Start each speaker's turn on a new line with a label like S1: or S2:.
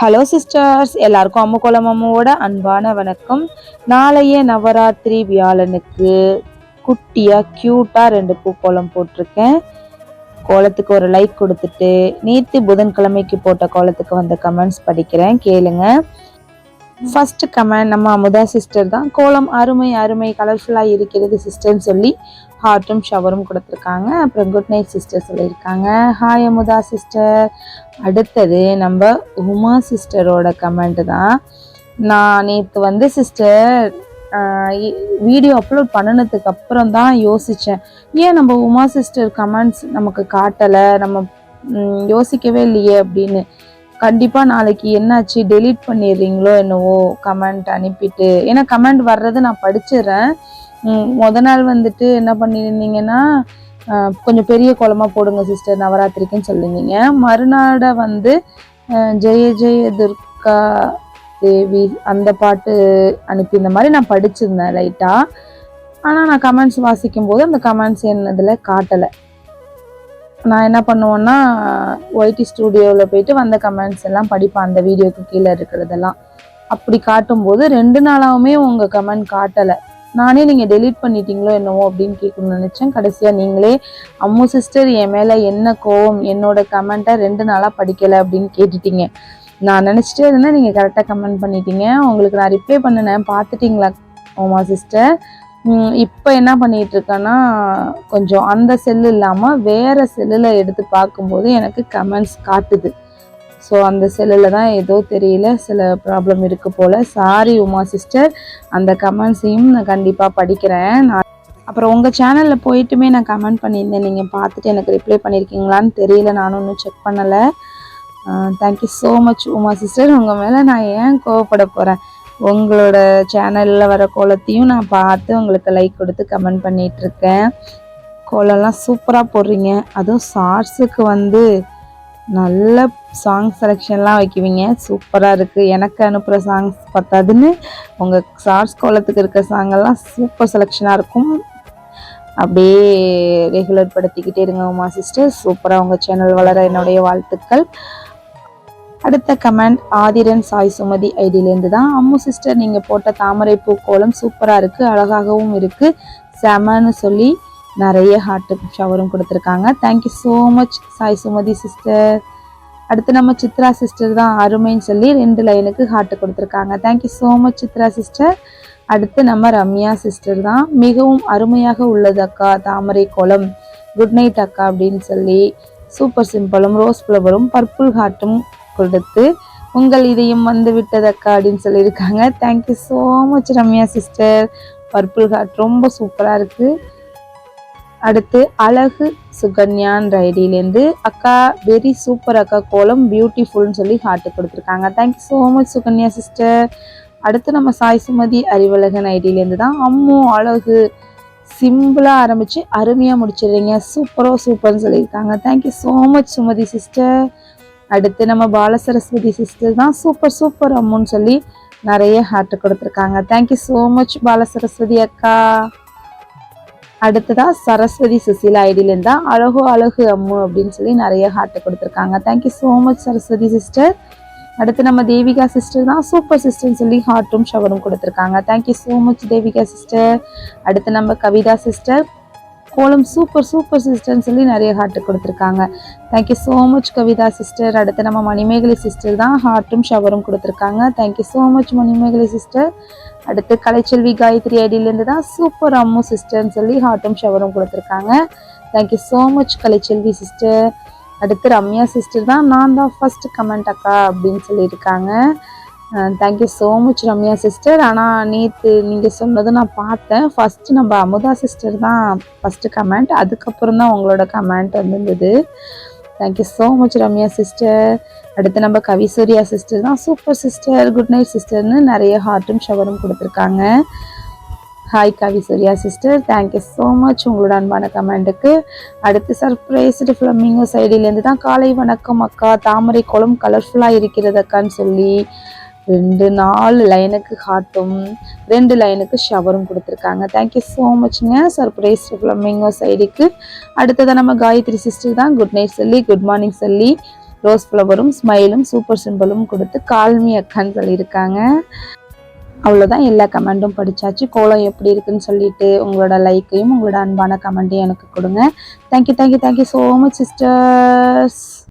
S1: Hello sisters எல்லாருக்கும் அம்முக்குளம் அம்மாவோட அன்பான வணக்கம். நாளைய நவராத்திரி வியாழனுக்கு குட்டியாக க்யூட்டாக ரெண்டு பூக்கோலம் போட்டிருக்கேன். கோலத்துக்கு ஒரு லைக் கொடுத்துட்டு நேற்று புதன்கிழமைக்கு போட்ட கோலத்துக்கு வந்த கமெண்ட்ஸ் படிக்கிறேன். கேளுங்க. ஃபர்ஸ்ட் கமெண்ட் நம்ம அமுதா சிஸ்டர் தான். கோலம் அருமை அருமை கலர்ஃபுல்லாக இருக்கிறது சிஸ்டர்னு சொல்லி ஹார்ட்டும் ஷவரும் கொடுத்துருக்காங்க. அப்புறம் குட் நைட் சிஸ்டர் சொல்லியிருக்காங்க. ஹாய் அமுதா சிஸ்டர் அடுத்தது நம்ம உமா சிஸ்டரோட கமெண்ட் தான். நான் நேற்று வந்து சிஸ்டர் வீடியோ அப்லோட் பண்ணினதுக்கு அப்புறம் தான் யோசித்தேன் ஏன் நம்ம உமா சிஸ்டர் கமெண்ட்ஸ் நமக்கு காட்டலை? நம்ம யோசிக்கவே இல்லையே அப்படின்னு. கண்டிப்பாக நாளைக்கு என்னாச்சு? டெலீட் பண்ணிடுறீங்களோ என்னவோ? கமெண்ட் அனுப்பிட்டு. ஏன்னா கமெண்ட் வர்றது நான் படிச்சிடுறேன். முத நாள் வந்துட்டு என்ன பண்ணியிருந்தீங்கன்னா கொஞ்சம் பெரிய கோலமா போடுங்க சிஸ்டர் நவராத்திரிக்குன்னு சொல்லியிருந்தீங்க. மறுநாடை வந்து ஜெய ஜெய துர்கா தேவி அந்த பாட்டு அனுப்பி இந்த மாதிரி நான் படிச்சிருந்தேன் லைட்டாக ஆனால் நான் கமெண்ட்ஸ் வாசிக்கும் போது அந்த கமெண்ட்ஸ் என்னதில் காட்டலை. நான் என்ன பண்ணுவேன்னா ஒய்டி ஸ்டூடியோவில் போயிட்டு வந்த கமெண்ட்ஸ் எல்லாம் படிப்பேன். அந்த வீடியோக்கு கீழே இருக்கிறதெல்லாம். அப்படி காட்டும்போது ரெண்டு நாளாகவுமே உங்கள் கமெண்ட் காட்டலை. நானே நீங்கள் டெலீட் பண்ணிட்டீங்களோ என்னவோ அப்படின்னு கேட்கணும்னு நினச்சேன். கடைசியாக நீங்களே அம்மு சிஸ்டர் என் மேலே என்ன கோவம்? என்னோட கமெண்ட்டை ரெண்டு நாளாக படிக்கலை அப்படின்னு கேட்டுட்டீங்க. நான் நினச்சிட்டே இருந்தேன் நீங்கள் கரெக்டாக கமெண்ட் பண்ணிட்டீங்க. உங்களுக்கு நான் ரிப்ளை பண்ணினேன். பார்த்துட்டிங்களா ஓமா சிஸ்டர் இப்போ என்ன பண்ணிகிட்டு இருக்கேன்னா கொஞ்சம் அந்த செல் இல்லாமல் வேறு செல்லில் எடுத்து பார்க்கும்போது எனக்கு கமெண்ட்ஸ் காட்டுது. ஸோ அந்த செல்லில் தான் ஏதோ தெரியல சில ப்ராப்ளம் இருக்குது போல். சாரி உமா சிஸ்டர் அந்த கமெண்ட்ஸையும் நான் கண்டிப்பாக படிக்கிறேன். நான் அப்புறம் உங்கள் சேனலில் போயிட்டுமே நான் கமெண்ட் பண்ணியிருந்தேன். நீங்கள் பார்த்துட்டு எனக்கு ரிப்ளை பண்ணியிருக்கீங்களான்னு தெரியல நானும் இன்னும் செக் பண்ணலை. Thank you so much Uma sister உங்கள் மேலே நான் ஏன் கோவப்பட போகிறேன் உங்களோட சேனலில் வர கோலத்தையும் நான் பார்த்து உங்களுக்கு லைக் கொடுத்து கமெண்ட் பண்ணிகிட்ருக்கேன் கோலம்லாம் சூப்பராக போடுறீங்க. அதுவும் ஷார்ட்ஸுக்கு வந்து நல்ல சாங் செலெக்ஷன்லாம் வைக்குவீங்க. சூப்பராக இருக்குது எனக்கு அனுப்புகிற சாங்ஸ் பத்தாதுன்னு உங்கள் ஷார்ட்ஸ் கோலத்துக்கு இருக்க சாங்கெல்லாம் சூப்பர் செலெக்ஷனாக இருக்கும். அப்படியே ரெகுலர் படுத்திக்கிட்டே இருங்க உமா சிஸ்டர் சூப்பராக உங்கள் சேனல் வளர என்னுடைய வாழ்த்துக்கள். அடுத்த கமெண்ட் ஆதிரன் சாய் சுமதி ஐடியிலேருந்து தான். அம்மு சிஸ்டர் நீங்கள் போட்ட தாமரை பூ கோலம் சூப்பராக இருக்குது அழகாகவும் இருக்குது செமன்னு சொல்லி நிறைய ஹார்ட் ஷவரும் கொடுத்துருக்காங்க. Thank you so much Sai Sumathi sister அடுத்து நம்ம சித்ரா சிஸ்டர் தான் அருமைன்னு சொல்லி ரெண்டு லைனுக்கு ஹார்ட் கொடுத்துருக்காங்க. Thank you so much Chitra sister அடுத்து நம்ம ரம்யா சிஸ்டர் தான். மிகவும் அருமையாக உள்ளது அக்கா தாமரை கோலம். குட் நைட் அக்கா அப்படின்னு சொல்லி சூப்பர் சிம்பிளும் ரோஸ் ஃப்ளவரும் பர்பிள் ஹார்ட்டும் கொடுத்து உங்கள் இதையும் வந்து விட்டது அக்கா அப்படின்னு சொல்லியிருக்காங்க. Thank you so much Ramya sister purple heart ரொம்ப சூப்பராக இருக்குது அடுத்து அழகு சுகன்யான் ஐடியிலேருந்து அக்கா வெரி சூப்பர் அக்கா கோலம் பியூட்டிஃபுல்னு சொல்லி ஹார்ட் கொடுத்துருக்காங்க. Thank you so much Sukanya sister அடுத்து நம்ம சாய் சுமதி அறிவழகன் ஐடியிலேருந்து தான் அம்மு அழகு சிம்பிளாக ஆரம்பித்து அருமையாக முடிச்சிடுறீங்க. சூப்பரோ சூப்பர்னு சொல்லியிருக்காங்க. Thank you so much Sumathi sister அடுத்து நம்ம பாலசரஸ்வதி சிஸ்டர் தான் சூப்பர் சூப்பர் அம்முன்னு சொல்லி நிறைய ஹார்ட் கொடுத்துருக்காங்க. தேங்க்யூ ஸோ மச் பாலசரஸ்வதி அக்கா. அடுத்ததா சரஸ்வதி சுசிலா ஐடியிலேருந்து தான் அழகு அழகு அம்மு அப்படின்னு சொல்லி நிறைய ஹார்ட் கொடுத்துருக்காங்க. Thank you so much Saraswathi sister அடுத்து நம்ம தேவிகா சிஸ்டர் தான் சூப்பர் சிஸ்டர்னு சொல்லி ஹார்ட்டும் ஷவரும் கொடுத்துருக்காங்க. Thank you so much Devika sister அடுத்து நம்ம கவிதா சிஸ்டர் கோலம் சூப்பர் சூப்பர் சிஸ்டர்னு சொல்லி நிறைய ஹார்ட் கொடுத்துருக்காங்க. Thank you so much Kavitha sister அடுத்து நம்ம மணிமேகலை சிஸ்டர் தான் ஹார்ட்டும் ஷவரும் கொடுத்துருக்காங்க. Thank you so much Manimegalai sister அடுத்து கலைச்செல்வி காயத்ரி ஐடியிலேருந்து தான் சூப்பர் அம்மு சிஸ்டர்னு சொல்லி ஹார்ட்டும் ஷவரும் கொடுத்துருக்காங்க. Thank you so much Kalaiselvi sister அடுத்து ரம்யா சிஸ்டர் தான் நான் தான் ஃபஸ்ட்டு கமெண்ட் அக்கா அப்படின்னு சொல்லியிருக்காங்க. Thank you so much Ramya sister ஆனால் நேற்று நீங்கள் சொன்னது நான் பார்த்தேன். ஃபஸ்ட்டு நம்ம அமுதா சிஸ்டர் தான் ஃபஸ்ட்டு கமெண்ட் அதுக்கப்புறம் தான் உங்களோட கமெண்ட் வந்திருந்தது. Thank you so much Ramya sister அடுத்து நம்ம கவிசூர்யா சிஸ்டர் தான். சூப்பர் சிஸ்டர் குட் நைட் சிஸ்டர்னு நிறைய ஹார்ட்டும் ஷவரும் கொடுத்துருக்காங்க. Hi Kavisurya sister thank you so much உங்களோட அன்பான கமெண்ட்டுக்கு அடுத்து சர்ப்ரைஸ்டு ஃப்ளமிங்கோ சைடிலேருந்து தான் காலை வணக்கம் அக்கா. தாமரை குளம் கலர்ஃபுல்லாக இருக்கிறதக்கான்னு சொல்லி. ரெண்டு நாலு லைனுக்கு ஹார்ட்டும் ரெண்டு லைனுக்கு ஷவரும் கொடுத்துருக்காங்க. தேங்க்யூ ஸோ மச்ங்க சர்ப்ரைஸ் ஃப்ளமிங்கோ சைடுக்கு அடுத்ததாக நம்ம காயத்ரி சிஸ்டர் தான். குட் நைட் சொல்லி குட் மார்னிங் சொல்லி ரோஸ் ஃப்ளவரும் ஸ்மைலும் சூப்பர் சிம்பிளும் கொடுத்து கால்மி அக்கான்னு சொல்லியிருக்காங்க. அவ்வளோதான் எல்லா கமெண்ட்டும் படித்தாச்சு கோலம் எப்படி இருக்குன்னு சொல்லிட்டு உங்களோட லைக்கையும் உங்களோட அன்பான கமெண்ட்டையும் எனக்கு கொடுங்க. Thank you thank you thank you so much sisters